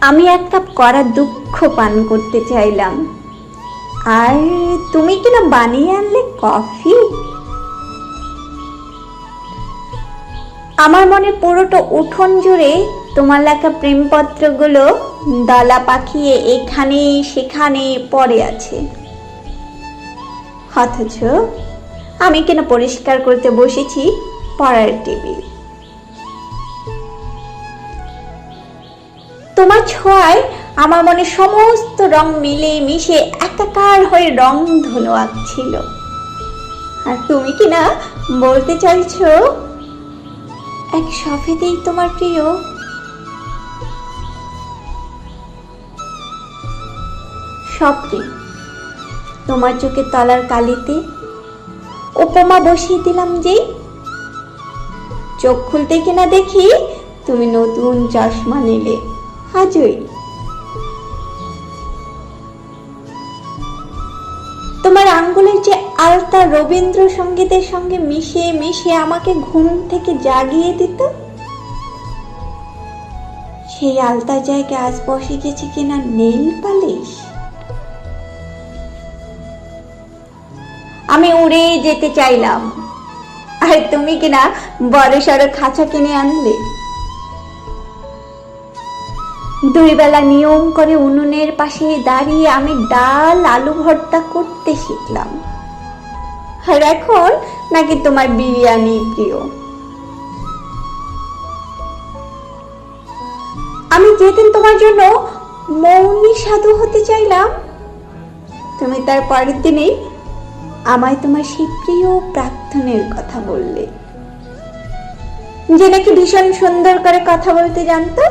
আমি এক কাপ কড়া দুঃখ পান করতে চাইলাম। আর তুমি কিনা বানিয়ে আনলে কফি? আমার মনে পুরোটা উঠোন জুড়ে তোমার লেখা প্রেমপত্রগুলো দলা পাখিয়ে এখানে সেখানে পড়ে আছে। অথচ আমি কিনা পরিষ্কার করতে বসেছি পড়ার টেবিল? তোমার ছোঁয়ায় আমার মনে সমস্ত রং মিলে মিশে একাকার হয়ে রং ধনু আঁকছিল। আর তুমি কি না বলতে চাইছো? এক সফেদেই তোমার প্রিয় সবটি। তোমার চোখে তলার কালিতে উপমা বসিয়ে দিলাম যে, চোখ খুলতে কিনা দেখি তুমি নতুন চশমা নিলে। আজই তোমার আঙ্গুলের যে আলতা রবীন্দ্রসঙ্গীতের সঙ্গে মিশিয়ে মিশিয়ে আমাকে ঘুম থেকে জাগিয়ে দিত, সেই আলতা জায়গায় আজ বসে গেছে কিনা নেল পালিশ। আমি উড়ে যেতে চাইলাম। আর তুমি কিনা বড় সড়ো খাঁচা কিনে আনলে? দুই বেলা নিয়ম করে উনুনের পাশে দাঁড়িয়ে আমি ডাল আলু ভর্তা করতে শিখলাম। আর এখন নাকি তোমার বিরিয়ানি প্রিয়। আমি যেদিন তোমার জন্য মৌনী সাধু হতে চাইলাম, তুমি তার পরের দিনেই আমায় তোমার সেই প্রিয় প্রার্থনের কথা বললে। যে নাকি ভীষণ সুন্দর করে কথা বলতে জানতো?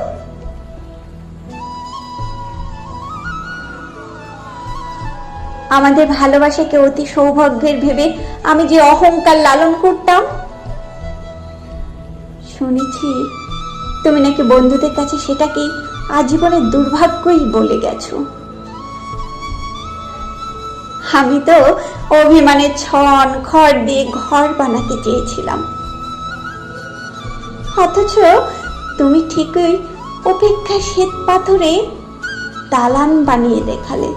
আমাদের ভালোবাসাকে অতি সৌভাগ্যের ভেবে আমি যে অহংকার লালন করতাম। শুনেছি তুমি নাকি বন্ধুদের কাছে সেটাকে আজীবনের দুর্ভাগ্যই বলে গেছো। আমি তো অভিমানে ছন, খড় দিয়ে ঘর বানাতে চেয়েছিলাম। অথচ তুমি ঠিকই অপেক্ষা শ্বেত পাথরে দালান বানিয়ে দেখালে।